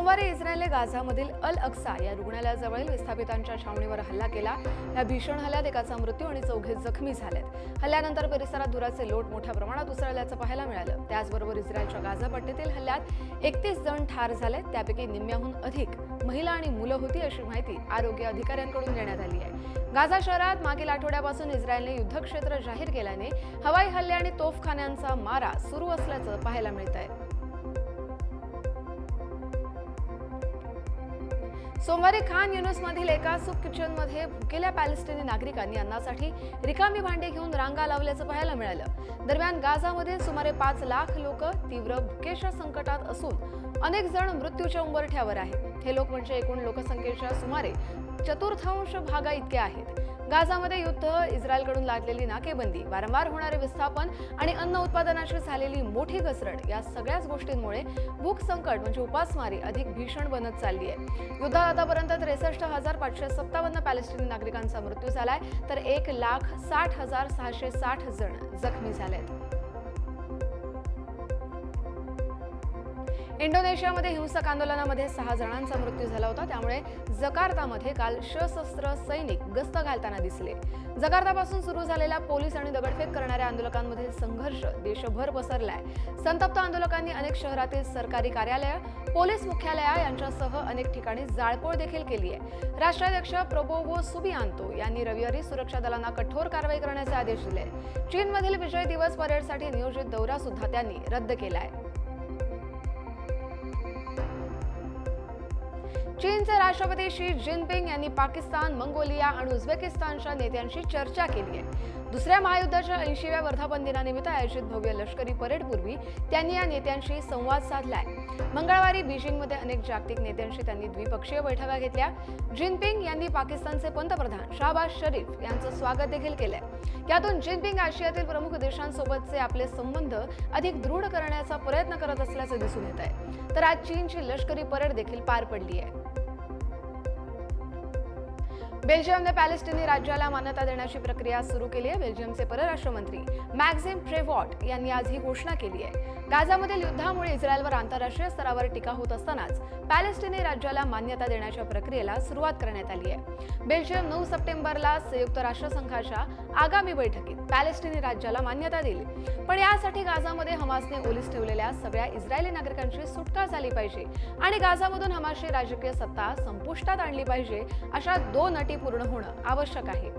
सोमवारी इस्रायलने गाझामधील अल अक्सा या रुग्णालयाजवळील विस्थापितांच्या छावणीवर हल्ला केला. या भीषण हल्ल्यात एकाचा मृत्यू आणि चौघे जखमी झालेत. हल्ल्यानंतर परिसरात धुराचे लोट मोठ्या प्रमाणात उसळल्याचं पाहायला मिळालं. त्याचबरोबर इस्रायलच्या गाझा पट्टीतील हल्ल्यात एकतीस जण ठार झाले त्यापैकी निम्म्याहून अधिक महिला आणि मुलं होती अशी माहिती आरोग्य अधिकाऱ्यांकडून देण्यात आली आहे. गाझा शहरात मागील आठवड्यापासून इस्रायलने युद्धक्षेत्र जाहीर केल्याने हवाई हल्ले आणि तोफखान्यांचा मारा सुरू असल्याचं पाहायला मिळत आहे सोमवारी खान युनुसमधील एका सुप किचनमध्ये भुकेल्या पॅलेस्टिनी नागरिकांनी अन्नासाठी रिकामी भांडे घेऊन रांगा लावल्याचं पाहायला मिळालं. दरम्यान गाझामध्ये सुमारे पाच लाख लोक तीव्र भुकेच्या संकटात असून अनेक जण मृत्यूच्या उंबरठ्यावर आहेत. हे लोक म्हणजे एकूण लोकसंख्येच्या सुमारे चतुर्थांश भागा इतके आहेत. गाझामध्ये युद्ध इस्रायलकडून लादलेली नाकेबंदी वारंवार होणारे विस्थापन आणि अन्न उत्पादनाची झालेली मोठी घसरण या सगळ्याच गोष्टींमुळे भूक संकट म्हणजे उपासमारी अधिक भीषण बनत चालली आहे युद्धात आतापर्यंत त्रेसष्ट हजार पाचशे सत्तावन्न पॅलेस्टिनी नागरिकांचा मृत्यू झालाय तर एक लाख साठ हजार सहाशे साठ जण जखमी झालेत. इंडोनेशियामध्ये हिंसक आंदोलनामध्ये सहा जणांचा मृत्यू झाला होता. त्यामुळे जकार्तामध्ये काल सशस्त्र सैनिक गस्त घालताना दिसले. जकार्तापासून सुरू झालेला पोलीस आणि दगडफेक करणाऱ्या आंदोलकांमधील संघर्ष देशभर पसरलाय. संतप्त आंदोलकांनी अनेक शहरातील सरकारी कार्यालय पोलीस मुख्यालया यांच्यासह अनेक ठिकाणी जाळपोळ देखील केली आहे राष्ट्राध्यक्ष प्रबोवो सुबियांतो यांनी रविवारी सुरक्षा दलांना कठोर कारवाई करण्याचे आदेश दिले. चीनमधील विजय दिवस परेडसाठी नियोजित दौरा सुद्धा त्यांनी रद्द केला आहे चीनचे राष्ट्रपती शी जिनपिंग यांनी पाकिस्तान मंगोलिया आणि उझबेकिस्तानच्या नेत्यांशी चर्चा केली आहे. दुसऱ्या महायुद्धाच्या ऐंशीव्या वर्धापन दिनानिमित्त आयोजित भव्य लष्करी परेडपूर्वी त्यांनी या नेत्यांशी संवाद साधलाय. मंगळवारी बीजिंगमध्ये अनेक जागतिक नेत्यांशी त्यांनी द्विपक्षीय बैठका घेतल्या. जिनपिंग यांनी पाकिस्तानचे पंतप्रधान शाहबाज शरीफ यांचं स्वागत देखील केलंय. यातून जिनपिंग आशियातील प्रमुख देशांसोबतचे आपले संबंध अधिक दृढ करण्याचा प्रयत्न करत असल्याचं दिसून येत आहे. तर आज चीनची लष्करी परेड देखील पार पडली आहे बेल्जियमने पॅलेस्टिनी राज्याला मान्यता देण्याची प्रक्रिया सुरू केली आहे. बेल्जियमचे परराष्ट्र मंत्री मॅक्झिम प्रेव्हॉट यांनी आज ही घोषणा केली आहे. गाझामधील युद्धामुळे इस्रायलवर आंतरराष्ट्रीय स्तरावर टीका होत असतानाच पॅलेस्टिनी राज्याला मान्यता देण्याच्या प्रक्रियेला सुरुवात करण्यात आली आहे. बेल्जियम नऊ सप्टेंबरला संयुक्त राष्ट्रसंघाच्या आगामी बैठकीत पॅलेस्टिनी राज्याला मान्यता दिली. पण यासाठी गाझामध्ये हमासने ओलीस ठेवलेल्या सगळ्या इस्रायली नागरिकांची सुटका झाली पाहिजे आणि गाझामधून हमासची राजकीय सत्ता संपुष्टात आणली पाहिजे अशा दोन अटी पूर्ण होणं आवश्यक आहे.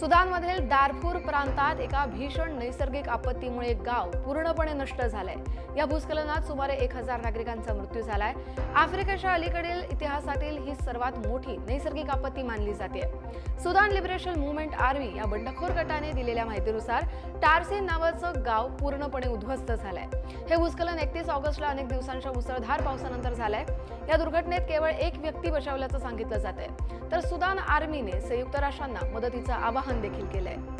सुदानमधील दारपूर प्रांतात एका भीषण नैसर्गिक आपत्तीमुळे गाव पूर्णपणे नष्ट झालंय. या भूस्खलनात सुमारे एक हजार नागरिकांचा मृत्यू झालाय. आफ्रिकेच्या अलीकडील इतिहासातील ही सर्वात मोठी नैसर्गिक आपत्ती मानली जाते. सुदान लिबरेशन मुवमेंट आर्मी या बंडखोर गटाने दिलेल्या माहितीनुसार टारसिन नावाचं गाव पूर्णपणे उद्ध्वस्त झालंय. हे भूस्खलन एकतीस ऑगस्टला अनेक दिवसांच्या मुसळधार पावसानंतर झालंय. या दुर्घटनेत केवळ एक व्यक्ती बचावल्याचं सांगितलं जात आहे तर सुदान आर्मीने संयुक्त राष्ट्रांना मदतीचं आवाहन देखील केलंय.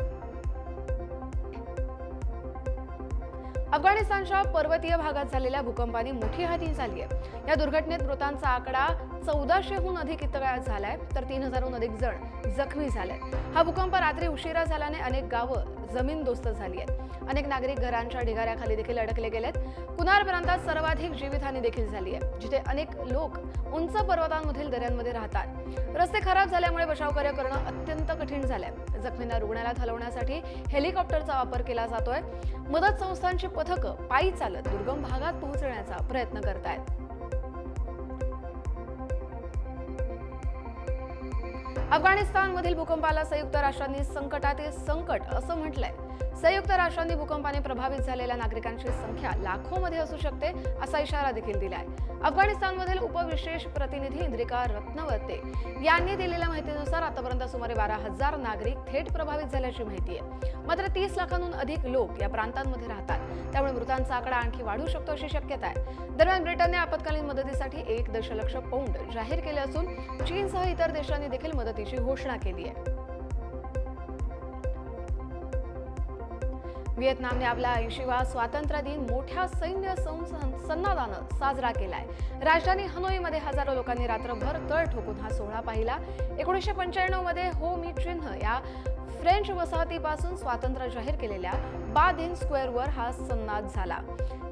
अफगाणिस्तानच्या पर्वतीय भागात झालेल्या भूकंपाने मोठी हानी झाली आहे. या दुर्घटनेत मृतांचा आकडा चौदाशेहून अधिक इतका झालाय तर तीन हजारहून अधिक जण जखमी झाले हा भूकंप रात्री उशिरा झाल्याने अनेक गावं जमीनदोस्त झाली आहेत. अनेक नागरिक घरांच्या ढिगाऱ्याखाली देखील अडकले गेलेत. कुनार प्रांतात सर्वाधिक जीवितहानी देखील झाली आहे जिथे अनेक लोक उंच पर्वतांमधील दऱ्यांमध्ये राहतात. रस्ते खराब झाल्यामुळे बचावकार्य करणं अत्यंत कठीण झालंय. जखमींना रुग्णालयात हलवण्यासाठी हेलिकॉप्टरचा वापर केला जातोय. मदत संस्थांची पथकं पायी चालत दुर्गम भागात पोहोचण्याचा प्रयत्न करतायत. अफगाणिस्तानमधील भूकंपाला संयुक्त राष्ट्रांनी संकटातील संकट असं म्हटलंय. संयुक्त राष्ट्रांनी भूकंपाने प्रभावित झालेल्या नागरिकांची संख्या लाखोमध्ये असू शकते असा इशारा देखील दिलाय. अफगाणिस्तानमधील उपविशेष प्रतिनिधी इंद्रिका रत्नवते यांनी दिलेल्या माहितीनुसार आतापर्यंत सुमारे बारा हजार नागरिक थेट प्रभावित झाल्याची माहिती आहे. मात्र तीस लाखांहून अधिक लोक या प्रांतांमध्ये राहतात. त्यामुळे मृतांचा आकडा आणखी वाढू शकतो अशी शक्यता आहे. दरम्यान ब्रिटनने आपत्कालीन मदतीसाठी एक दशलक्ष पौंड जाहीर केले असून चीनसह इतर देशांनी देखील मदतीची घोषणा केली आहे. व्हिएतनामने आपला ऐंशीवा स्वातंत्र्य दिन मोठ्या सैन्य सन्नादानं साजरा केलाय. राजधानी हनोईमध्ये हजारो लोकांनी रात्रभर तळ ठोकून हा सोहळा पाहिला. एकोणीसशे पंच्याण्णवमध्ये हो मी चिन्ह या फ्रेंच वसाहतीपासून स्वातंत्र्य जाहीर केलेल्या बादिन स्क्वेअरवर हा संनाद झाला.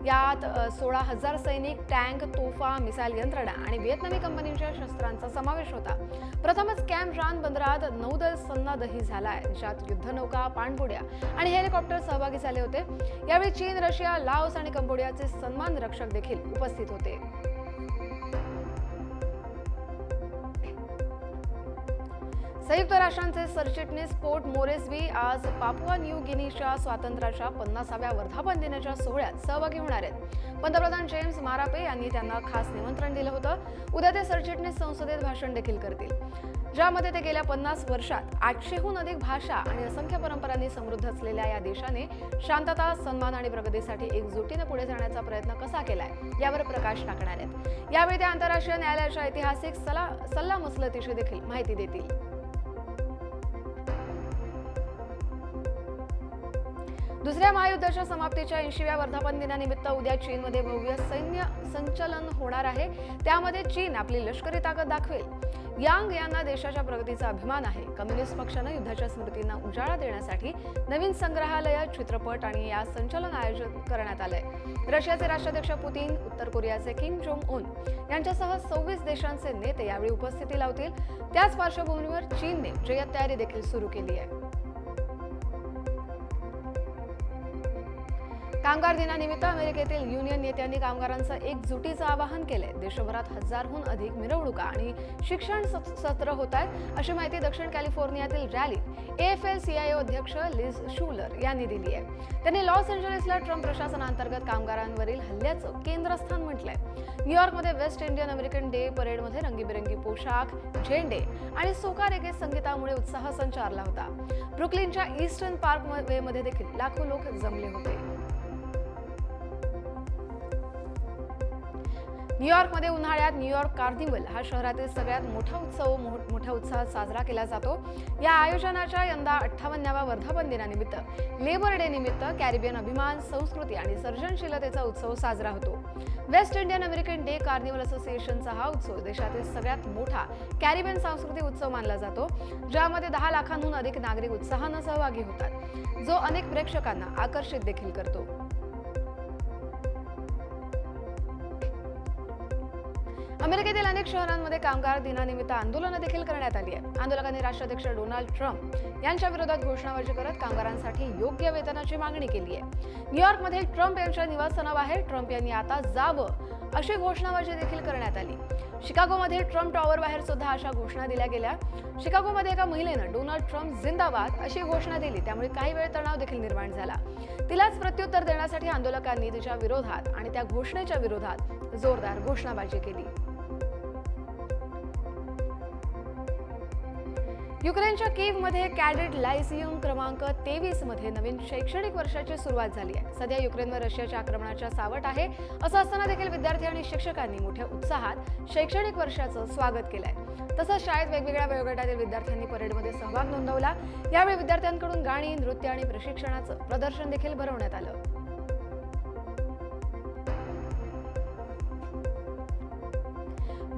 यात सोळा हजार सैनिक टँक तोफा मिसाईल यंत्रणा आणि व्हिएतनामी कंपनीच्या शस्त्रांचा समावेश होता. प्रथमच कॅम्प रान बंदरात नौदल सन्नादही आहे ज्यात युद्धनौका पाणबुड्या आणि हेलिकॉप्टर सहभागी झाले होते. यावेळी चीन रशिया लाओस आणि कंबोडियाचे सन्मान रक्षक देखील उपस्थित होते. संयुक्त राष्ट्रांचे सरचिटणीस पोर्ट मोरेस्बी आज पापुआ न्यू गिनीच्या स्वातंत्र्याच्या पन्नासाव्या वर्धापन दिनाच्या सोहळ्यात सहभागी होणार आहेत. पंतप्रधान जेम्स मारापे यांनी त्यांना खास निमंत्रण दिलं होतं. उद्या ते सरचिटणीस संसदेत भाषण देखील करतील. ज्यामध्ये ते गेल्या पन्नास वर्षात आठशेहून अधिक भाषा आणि असंख्य परंपरांनी समृद्ध असलेल्या या देशाने शांतता सन्मान आणि प्रगतीसाठी एकजुटीने पुढे जाण्याचा प्रयत्न कसा केलाय यावर प्रकाश टाकणार आहेत. यावेळी ते आंतरराष्ट्रीय न्यायालयाच्या ऐतिहासिक सल्ला सल्ला मसलतीशी देखील माहिती देतील. दुसऱ्या महायुद्धाच्या समाप्तीच्या ऐंशीव्या वर्धापन दिनानिमित्त उद्या चीनमध्ये भव्य सैन्य संचलन होणार आहे. त्यामध्ये चीन आपली लष्करी ताकद दाखवेल. यांग यांना देशाच्या प्रगतीचा अभिमान आहे. कम्युनिस्ट पक्षानं युद्धाच्या स्मृतींना उजाळा देण्यासाठी नवीन संग्रहालय चित्रपट आणि या संचलन आयोजित करण्यात आलंय. रशियाचे राष्ट्राध्यक्ष पुतीन उत्तर कोरियाचे किम जोंग उन यांच्यासह सव्वीस देशांचे नेते यावेळी उपस्थिती लावतील. त्याच पार्श्वभूमीवर चीनने जय्यत तयारी देखील सुरू केली आहे. कामगार दिनानिमित्त अमेरिकेतील युनियन नेत्यांनी कामगारांचं एकजुटीचं आवाहन केलंय. देशभरात हजारहून अधिक मिरवणुका आणि शिक्षण सत्र होत आहेत अशी माहिती दक्षिण कॅलिफोर्नियातील रॅलीत एफ एल सीआयओ अध्यक्ष लिज शूलर यांनी दिली आहे. त्यांनी लॉस एंजलिसला ट्रम्प प्रशासनांतर्गत कामगारांवरील हल्ल्याचं केंद्रस्थान म्हटलंय. न्यूयॉर्कमध्ये वेस्ट इंडियन अमेरिकन डे परेडमध्ये रंगीबेरंगी पोशाख झेंडे आणि सोकारेगे संगीतामुळे उत्साह संचारला होता. ब्रुकलिनच्या ईस्टर्न पार्क वे मध्ये देखील लाखो लोक जमले होते. न्यूयॉर्कमध्ये उन्हाळ्यात न्यूयॉर्क कार्निवल हा शहरातील सगळ्यात मोठा उत्सव मोठ्या उत्साहात साजरा केला जातो. या आयोजनाच्या यंदा अठ्ठावन्नाव्या वर्धापन दिनानिमित्त लेबर डे निमित्त कॅरिबियन अभिमान संस्कृती आणि सर्जनशीलतेचा उत्सव साजरा होतो. West Indian American Day carnival असोसिएशनचा हा उत्सव देशातील सगळ्यात मोठा कॅरिबियन सांस्कृतिक उत्सव मानला जातो ज्यामध्ये दहा लाखांहून अधिक नागरिक उत्साहानं सहभागी होतात जो अनेक प्रेक्षकांना आकर्षित देखील करतो. अमेरिकेतील अनेक शहरांमध्ये कामगार दिनानिमित्त आंदोलनं देखील करण्यात आली आहेत. आंदोलकांनी राष्ट्राध्यक्ष डोनाल्ड ट्रम्प यांच्या विरोधात घोषणाबाजी करत कामगारांसाठी योग्य वेतनाची मागणी केली आहे. न्यूयॉर्कमध्ये ट्रम्प यांच्या निवासस्थानाबाहेर ट्रम्प यांनी आता जावं अशी घोषणाबाजी देखील करण्यात आली. शिकागोमध्ये ट्रम्प टॉवर बाहेर सुद्धा अशा घोषणा दिल्या गेल्या. शिकागोमध्ये एका महिलेनं डोनाल्ड ट्रम्प जिंदाबाद अशी घोषणा दिली. त्यामुळे काही वेळ तणाव देखील निर्माण झाला. तिलाच प्रत्युत्तर देण्यासाठी आंदोलकांनी तिच्या विरोधात आणि त्या घोषणेच्या विरोधात जोरदार घोषणाबाजी केली. युक्रेनच्या कीव्हमध्ये कॅडेट लायसियम क्रमांक तेवीसमध्ये नवीन शैक्षणिक वर्षाची सुरुवात झाली आहे. सध्या युक्रेनवर रशियाच्या आक्रमणाच्या सावट आहे असं असताना देखील विद्यार्थी आणि शिक्षकांनी मोठ्या उत्साहात शैक्षणिक वर्षाचं स्वागत केलंय. तसंच शाळेत वेगवेगळ्या वयोगटातील विद्यार्थ्यांनी परेडमध्ये सहभाग नोंदवला. यावेळी विद्यार्थ्यांकडून गाणी नृत्य आणि प्रशिक्षणाचं प्रदर्शन देखील भरवण्यात आलं.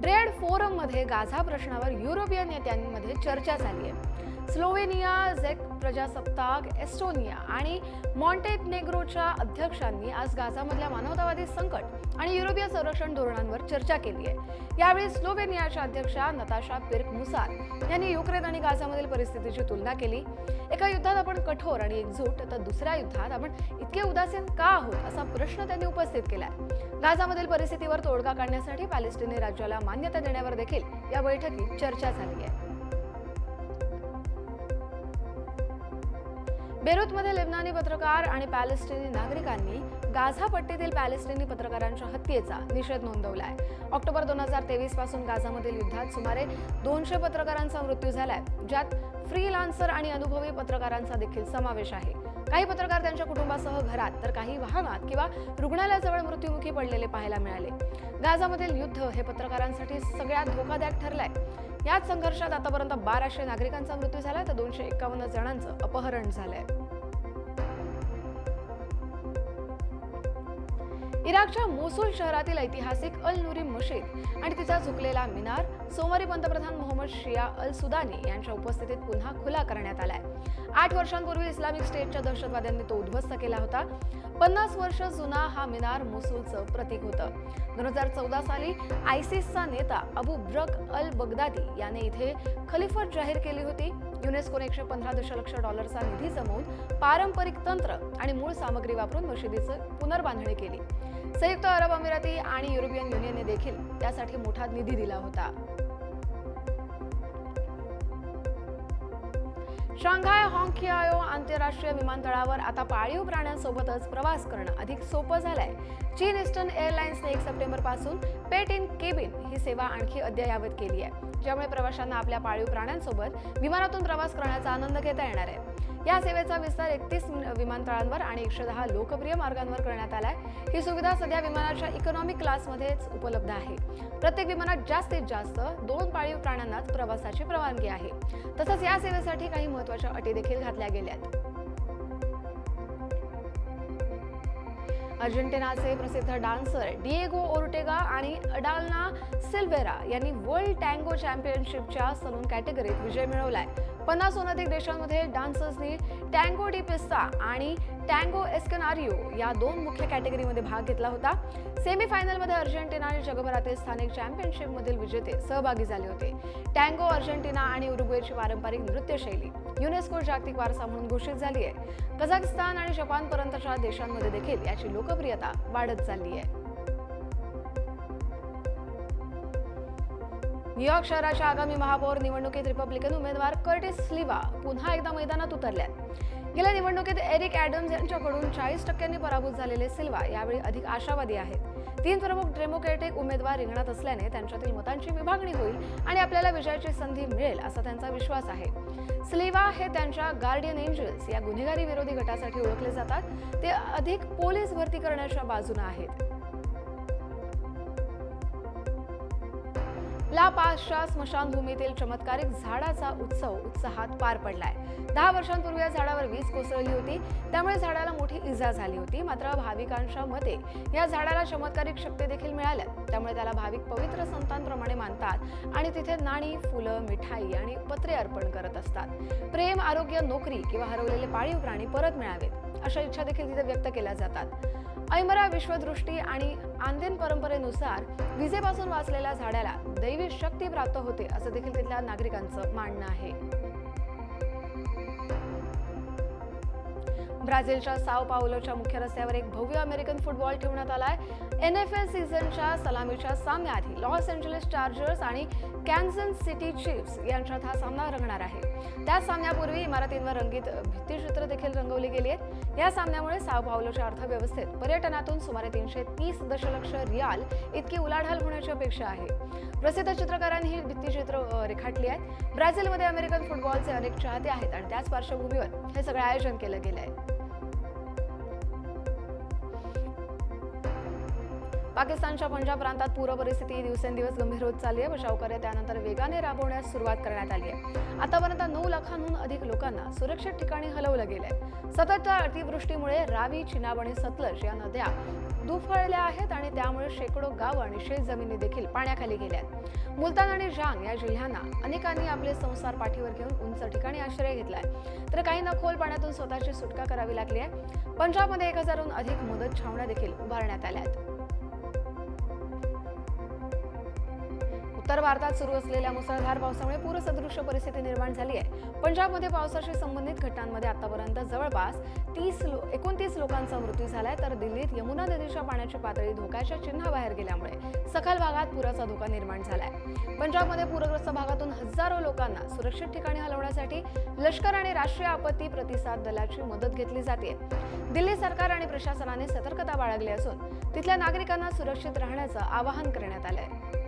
ट्रेड फोरममध्ये गाझा प्रश्नावर युरोपियन नेत्यांमध्ये चर्चा झाली आहे. स्लोवेनिया झेक प्रजासत्ताक एस्टोनिया आणि मॉन्टेनेग्रोच्या अध्यक्षांनी आज गाझामधल्या मानवतावादी संकट आणि युरोपीय संरक्षण धोरणांवर चर्चा केली आहे. यावेळी स्लोवेनियाच्या अध्यक्षा नताशा पिर्क मुसार यांनी युक्रेन आणि गाझामधील परिस्थितीची तुलना केली. एका युद्धात आपण कठोर आणि एकजूट तर दुसऱ्या युद्धात आपण इतके उदासीन का आहोत असा प्रश्न त्यांनी उपस्थित केलाय गाझामधील परिस्थितीवर तोडगा काढण्यासाठी पॅलेस्टिनी राज्याला मान्यता देण्यावर देखील या बैठकीत चर्चा झाली आहे. बेरूतमध्ये लेबनानी पत्रकार आणि पॅलेस्टिनी नागरिकांनी गाझा पट्टीतील पॅलेस्टिनी पत्रकारांच्या हत्येचा निषेध नोंदवला आहे ऑक्टोबर दोन हजार तेवीसपासून गाझामधील युद्धात सुमारे दोनशे पत्रकारांचा मृत्यू झालाय ज्यात फ्रीलान्सर आणि अनुभवी पत्रकारांचा देखील समावेश आहे. काही पत्रकार त्यांच्या कुटुंबासह घरात तर काही वाहनात किंवा रुग्णालयाजवळ मृत्युमुखी पडलेले पाहायला मिळाले. गाझामधील युद्ध हे पत्रकारांसाठी सगळ्यात धोकादायक ठरलंय. याच संघर्षात आतापर्यंत बाराशे नागरिकांचा मृत्यू झाला तर दोनशे एकावन्न जणांचं अपहरण झालंय. इराकच्या मोसूल शहरातील ऐतिहासिक अल नुरी मशीद आणि तिचा झुकलेला मिनार सोमवारी पंतप्रधान मोहम्मद शिया अल सुदानी यांच्या उपस्थितीत पुन्हा खुला करण्यात आलाय. आठ वर्षांपूर्वी इस्लामिक स्टेटच्या दहशतवाद्यांनी तो उद्ध्वस्त केला होता. पन्नास वर्ष जुना हा मिनार मोसूलचं प्रतीक होतं. दोन हजार चौदा साली आयसिसचा नेता अबू ब्रक अल बगदादी याने इथे खलिफत जाहीर केली होती. युनेस्कोने एकशे पंधरा दशलक्ष डॉलरचा निधी जमवून पारंपरिक तंत्र आणि मूळ सामग्री वापरून मशिदीचं पुनर्बांधणी केली. संयुक्त अरब अमिराती आणि युरोपियन युनियनने देखील त्यासाठी मोठा निधी दिला होता. शांघाय हाँगखिआयो आंतरराष्ट्रीय विमानतळावर आता पाळीव प्राण्यांसोबतच प्रवास करणं अधिक सोपं झालंय. चीन ईस्टर्न एअरलाइन्सने एक सप्टेंबरपासून पेट इन केबिन ही सेवा आणखी अद्ययावत केली आहे. ज्यामुळे प्रवाशांना आपल्या पाळीव प्राण्यांसोबत विमानातून प्रवास करण्याचा आनंद घेता येणार आहे. या सेवेचा विस्तार एकतीस विमानतळांवर आणि एकशे दहा लोकप्रिय मार्गांवर करण्यात आलाय. ही सुविधा सध्या विमानाच्या इकॉनॉमिक क्लासमध्येच उपलब्ध आहे. प्रत्येक विमानात जास्तीत जास्त दोन पाळीव प्राण्यांनाच प्रवासाची परवानगी आहे. तसंच या सेवेसाठी काही महत्त्वाच्या अटी देखील घातल्या गेल्यात. अर्जेंटिनाचे प्रसिद्ध डान्सर डिएगो ओर्टेगा आणि अडालना सिल्वेरा यांनी वर्ल्ड टँगो चॅम्पियनशिपच्या सलून कॅटेगरीत विजय मिळवलाय. पन्नासहून अधिक देशांमध्ये डान्सर्सनी टँगो डी पिस्ता आणि टँगो एस्कनारियो या दोन मुख्य कॅटेगरीमध्ये भाग घेतला होता. सेमीफायनलमध्ये अर्जेंटिना आणि जगभरातील स्थानिक चॅम्पियनशिपमधील विजेते सहभागी झाले होते. टँगो अर्जेंटिना आणि उरुग्वेची पारंपरिक नृत्यशैली. युनेस्को जागतिक वारसा म्हणून घोषित झाली आहे कझाकिस्तान आणि जपानपर्यंतच्या देशांमध्ये देखील याची लोकप्रियता वाढत चालली आहे न्यूयॉर्क शहराच्या आगामी महापौर निवडणुकीत रिपब्लिकन उमेदवार कर्टिस स्लिवा पुन्हा एकदा मैदानात उतरल्यात. गेल्या निवडणुकीत एरिक ॲडम्स यांच्याकडून चाळीस टक्क्यांनी पराभूत झालेले सिल्वा यावेळी अधिक आशावादी आहेत. तीन प्रमुख डेमोक्रॅटिक उमेदवार रिंगणात असल्याने त्यांच्यातील मतांची विभागणी होईल आणि आपल्याला विजयाची संधी मिळेल असा त्यांचा विश्वास आहे. स्लिवा हे त्यांच्या गार्डियन एंजल्स या गुन्हेगारी विरोधी गटासाठी ओळखले जातात. ते अधिक पोलीस भरती करण्याच्या बाजूने आहेत. ला पासच्या स्मशानभूमीतील चमत्कारिक झाडाचा उत्सव उत्साहात पार पडलाय. दहा वर्षांपूर्वी या झाडावर वीज कोसळली होती. त्यामुळे झाडाला मोठी इजा झाली होती. मात्र भाविकांच्या मते या झाडाला चमत्कारिक शक्ती देखील मिळाल्या. त्यामुळे त्याला भाविक पवित्र संतांप्रमाणे मानतात आणि तिथे नाणी फुलं मिठाई आणि पत्रे अर्पण करत असतात. प्रेम आरोग्य नोकरी किंवा हरवलेले पाळीव प्राणी परत मिळावेत अशा इच्छा देखील तिथे व्यक्त केल्या जातात. ऐमरा विश्वदृष्टी आणि आंदेन परंपरेनुसार विजेपासून वाचलेल्या झाडाला दैवी शक्ती प्राप्त होते असं देखील तिथल्या नागरिकांचं मानणं आहे. ब्राझीलच्या साव पावलोच्या मुख्य रस्त्यावर एक भव्य अमेरिकन फुटबॉल ठेवण्यात आलाय. एन एफ एल सीझनच्या सलामीच्या सामन्याआधी लॉस एंजलिस चार्जर्स आणि कॅन्सन सिटी चिफ्स यांच्यात हा सामना रंगणार आहे. त्या सामन्यापूर्वी इमारतींवर रंगीत भित्तीचित्र देखील रंगवली गेली आहेत. या सामन्यामुळे साव पावलोच्या अर्थव्यवस्थेत पर्यटनातून सुमारे तीनशे तीस दशलक्ष रियाल इतकी उलाढाल होण्याची अपेक्षा आहे. प्रसिद्ध चित्रकारांनी ही भित्तीचित्र रेखाटली आहेत. ब्राझीलमध्ये अमेरिकन फुटबॉलचे अनेक चाहते आहेत आणि त्याच पार्श्वभूमीवर हे सगळं आयोजन केलं गेलं आहे पाकिस्तानच्या पंजाब प्रांतात पूर परिस्थिती दिवसेंदिवस गंभीर होत चालली आहे. बचाव कार्य त्यानंतर वेगाने राबवण्यास सुरुवात करण्यात आली आहे. आतापर्यंत नऊ लाखांहून अधिक लोकांना सुरक्षित ठिकाणी हलवलं गेलंय. सततच्या अतिवृष्टीमुळे रावी चिनाब आणि सतलज या नद्या दुफळल्या आहेत आणि त्यामुळे शेकडो गावं आणि शेतजमिनी देखील पाण्याखाली गेल्या आहेत. मुलतान आणि जांग या जिल्ह्यांना अनेकांनी आपले संसार पाठीवर घेऊन उंच ठिकाणी आश्रय घेतलाय. तर काहींना खोल पाण्यातून स्वतःची सुटका करावी लागली आहे. पंजाबमध्ये एक हजारहून अधिक मदत छावण्या देखील उभारण्यात आल्या आहेत. उत्तर भारतात सुरू असलेल्या मुसळधार पावसामुळे पूरसदृश्य परिस्थिती निर्माण झाली आहे. पंजाबमध्ये पावसाशी संबंधित घटनांमध्ये आतापर्यंत जवळपास तीस लो एकोणतीस लोकांचा मृत्यू झालाय तर दिल्लीत यमुना नदीच्या पाण्याची पातळी धोक्याच्या चिन्हाबाहेर गेल्यामुळे सखल भागात पुराचा धोका निर्माण झालाय. पंजाबमध्ये पूरग्रस्त भागातून हजारो लोकांना सुरक्षित ठिकाणी हलवण्यासाठी लष्कर आणि राष्ट्रीय आपत्ती प्रतिसाद दलाची मदत घेतली जाते दिल्ली सरकार आणि प्रशासनाने सतर्कता बाळगली असून तिथल्या नागरिकांना सुरक्षित राहण्याचं आवाहन करण्यात आलंय.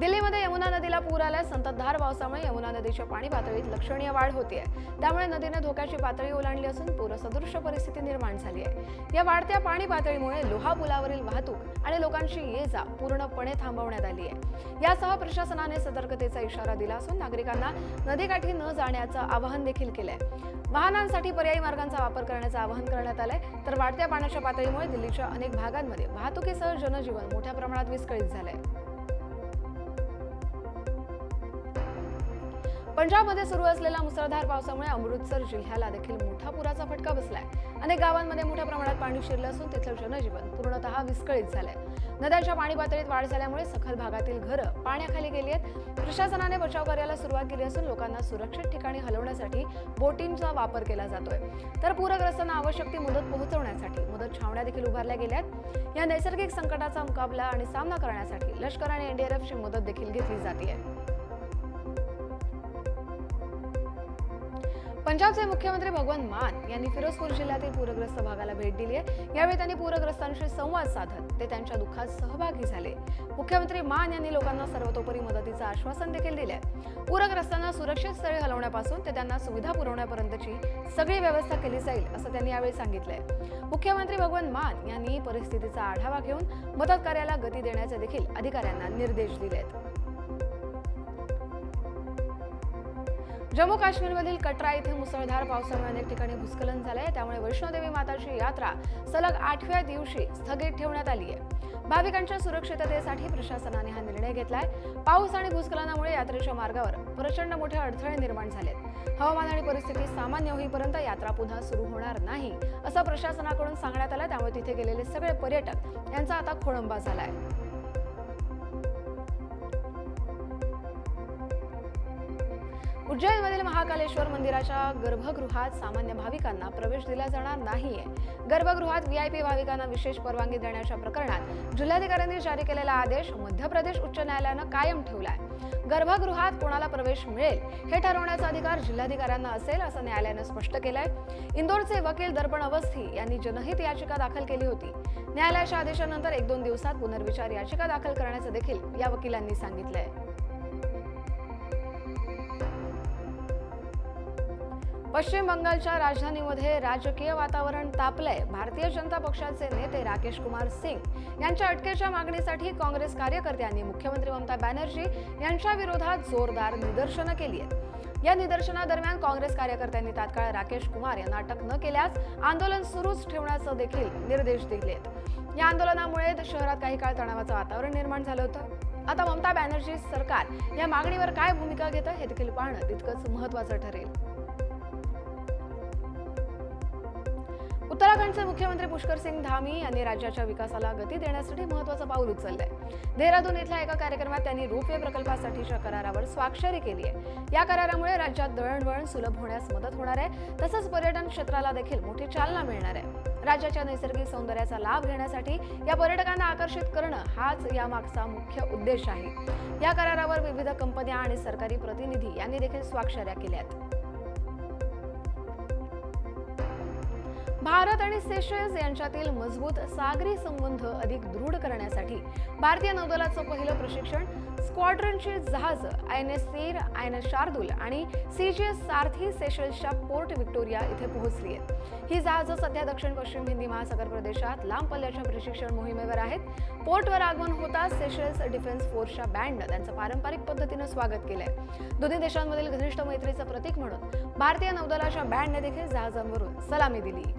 दिल्लीमध्ये यमुना नदीला पूर आल्यास संततधार पावसामुळे यमुना नदीच्या पाणी पातळीत लक्षणीय वाढ होतीये. त्यामुळे नदीने धोक्याची पातळी ओलांडली असून पूरसदृश्य परिस्थिती निर्माण झाली आहे या वाढत्या पाणी पातळीमुळे लोहा पुलावरील वाहतूक आणि लोकांची ये जा पूर्णपणे थांबवण्यात आली आहे यासह प्रशासनाने सतर्कतेचा इशारा दिला असून नागरिकांना नदीकाठी न जाण्याचं आवाहन देखील केलंय. वाहनांसाठी पर्यायी मार्गांचा वापर करण्याचं आवाहन करण्यात आलंय. तर वाढत्या पाण्याच्या पातळीमुळे दिल्लीच्या अनेक भागांमध्ये वाहतुकीसह जनजीवन मोठ्या प्रमाणात विस्कळीत झालंय. पंजाबमध्ये सुरू असलेल्या मुसळधार पावसामुळे अमृतसर जिल्ह्याला देखील मोठा पुराचा फटका बसलाय. अनेक गावांमध्ये मोठ्या प्रमाणात पाणी शिरलं असून तिथलं जनजीवन पूर्णतः विस्कळीत झालंय. नद्यांच्या पाणी पातळीत वाढ झाल्यामुळे सखल भागातील घरं पाण्याखाली गेली आहेत. प्रशासनाने बचाव कार्याला सुरुवात केली असून लोकांना सुरक्षित ठिकाणी हलवण्यासाठी बोटींचा वापर केला जातोय. तर पूरग्रस्तांना आवश्यक ती मदत पोहोचवण्यासाठी मदत छावण्या देखील उभारल्या गेल्या आहेत या नैसर्गिक संकटाचा मुकाबला आणि सामना करण्यासाठी लष्कर आणि एनडीआरएफची मदत देखील घेतली जाते पंजाबचे मुख्यमंत्री भगवंत मान यांनी फिरोजपूर जिल्ह्यातील पूरग्रस्त भागाला भेट दिली आहे. यावेळी त्यांनी पूरग्रस्तांशी संवाद साधत ते त्यांच्या दुःखात सहभागी झाले. मुख्यमंत्री मान यांनी लोकांना सर्वतोपरी मदतीचं आश्वासन देखील दिले पूरग्रस्तांना सुरक्षित स्थळी हलवण्यापासून ते त्यांना सुविधा पुरवण्यापर्यंतची सगळी व्यवस्था केली जाईल असं त्यांनी यावेळी सांगितलंय. मुख्यमंत्री भगवंत मान यांनी परिस्थितीचा आढावा घेऊन मदत कार्याला गती देण्याचे देखील अधिकाऱ्यांना निर्देश दिलेत. जम्मू काश्मीरमधील कटरा इथे मुसळधार पावसामुळे अनेक ठिकाणी भूस्खलन झालंय. त्यामुळे वैष्णोदेवी माताची यात्रा सलग आठव्या दिवशी स्थगित ठेवण्यात आली आहे. भाविकांच्या सुरक्षिततेसाठी प्रशासनाने हा निर्णय घेतलाय. पाऊस आणि भूस्खलनामुळे यात्रेच्या मार्गावर प्रचंड मोठे अडथळे निर्माण झालेत. हवामान आणि परिस्थिती सामान्य होईपर्यंत यात्रा पुन्हा सुरू होणार नाही असं प्रशासनाकडून सांगण्यात आलं त्यामुळे तिथे गेलेले सगळे पर्यटक यांचा आता खोळंबा झालाय. उज्जैनमधील महाकालेश्वर मंदिराच्या गर्भगृहात सामान्य भाविकांना प्रवेश दिला जाणार नाहीये. गर्भगृहात व्हीआयपी भाविकांना विशेष परवानगी देण्याच्या प्रकरणात जिल्हाधिकाऱ्यांनी जारी केलेला आदेश मध्य प्रदेश उच्च न्यायालयानं कायम ठेवलाय. गर्भगृहात कोणाला प्रवेश मिळेल हे ठरवण्याचा अधिकार जिल्हाधिकाऱ्यांना असेल असं न्यायालयानं स्पष्ट केलंय. इंदोरचे वकील दर्पण अवस्थी यांनी जनहित याचिका दाखल केली होती. न्यायालयाच्या आदेशानंतर एक दोन दिवसात पुनर्विचार याचिका दाखल करण्याचं देखील या वकिलांनी सांगितलंय. पश्चिम बंगालच्या राजधानीमध्ये राजकीय वातावरण तापलंय. भारतीय जनता पक्षाचे नेते राकेश कुमार सिंग यांच्या अटकेच्या मागणीसाठी काँग्रेस कार्यकर्त्यांनी मुख्यमंत्री ममता बॅनर्जी यांच्या विरोधात जोरदार निदर्शनं केली आहेत या निदर्शनादरम्यान काँग्रेस कार्यकर्त्यांनी तात्काळ राकेश कुमार यांना अटक न केल्यास आंदोलन सुरूच ठेवण्याचं देखील निर्देश दिलेत. या आंदोलनामुळे शहरात काही काळ तणावाचं वातावरण निर्माण झालं होतं. आता ममता बॅनर्जी सरकार या मागणीवर काय भूमिका घेतं हे देखील पाहणं तितकंच महत्वाचं ठरेल. उत्तराखंडचे मुख्यमंत्री पुष्कर सिंग धामी यांनी राज्याच्या विकासाला गती देण्यासाठी महत्वाचं पाऊल उचललंय. देहरादून इथल्या एका कार्यक्रमात त्यांनी रोपवे प्रकल्पासाठीच्या करारावर स्वाक्षरी केली आहे. या करारामुळे राज्यात दळणवळण सुलभ होण्यास मदत होणार आहे तसंच पर्यटन क्षेत्राला देखील मोठी चालना मिळणार आहे. राज्याच्या नैसर्गिक सौंदर्याचा लाभ घेण्यासाठी या पर्यटकांना आकर्षित करणं हाच यामागचा मुख्य उद्देश आहे. या करारावर विविध कंपन्या आणि सरकारी प्रतिनिधी यांनी देखील स्वाक्षऱ्या केल्या आहेत. भारत आणि सेशेल्स यांच्यातील मजबूत सागरी संबंध अधिक दृढ करण्यासाठी भारतीय नौदलाचं पहिलं प्रशिक्षण स्क्वॉड्रनची जहाज आय एन एस सीर आय एन एस शार्दूल आणि सी जी एस सारथी सेशल्सच्या पोर्ट विक्टोरिया इथे पोहोचली आहेत. ही जहाजं सध्या दक्षिण पश्चिम हिंदी महासागर प्रदेशात लांब पल्ल्याच्या प्रशिक्षण मोहिमेवर आहेत. पोर्टवर आगमन होताच सेशल्स डिफेन्स फोर्सच्या बँडनं. त्यांचं पारंपरिक पद्धतीनं स्वागत केलंय. दोन्ही देशांमधील घनिष्ठ मैत्रीचं प्रतीक म्हणून भारतीय नौदलाच्या बँडने देखील जहाजांवरून सलामी दिली.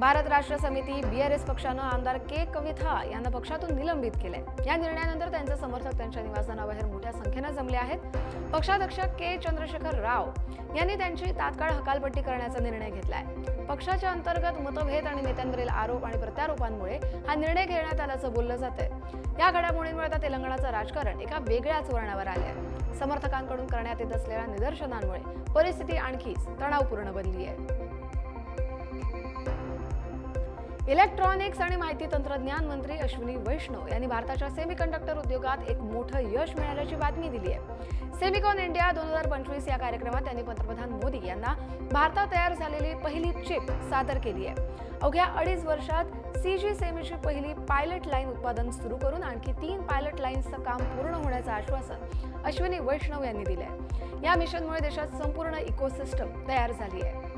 भारत राष्ट्र समिती बीआरएस पक्षानं आमदार के. कविथा यांना पक्षातून निलंबित केले या निर्णयानंतर त्यांचे समर्थक त्यांच्या निवासस्थानाबाहेर मोठ्या संख्येनं जमले आहेत. पक्षाध्यक्ष के. चंद्रशेखर राव यांनी त्यांची तात्काळ हकालपट्टी करण्याचा निर्णय घेतलाय. पक्षाच्या अंतर्गत मतभेद आणि नेत्यांवरील आरोप आणि प्रत्यारोपांमुळे हा निर्णय घेण्यात आल्याचं बोललं जातंय. या घडामोडींमुळे आता तेलंगणाचं राजकारण एका वेगळ्याच वर्णावर आहे समर्थकांकडून करण्यात येत असलेल्या निदर्शनांमुळे परिस्थिती आणखीच तणावपूर्ण बनली आहे इलेक्ट्रॉनिक्स आणि माहिती तंत्रज्ञान मंत्री अश्विनी वैष्णव यांनी भारताच्या सेमीकंडक्टर उद्योगात एक मोठं यश मिळाल्याची बातमी दिली आहे सेमिकॉन इंडिया दोन हजार पंचवीस या कार्यक्रमात त्यांनी पंतप्रधान मोदी यांना भारतात तयार झालेली पहिली चिप सादर केली आहे अवघ्या अडीच वर्षात सी जी सेमीची पहिली पायलट लाईन उत्पादन सुरू करून आणखी तीन पायलट लाईन्सचं काम पूर्ण होण्याचं आश्वासन अश्विनी वैष्णव यांनी दिलं आहे या मिशनमुळे देशात संपूर्ण इकोसिस्टम तयार झाली आहे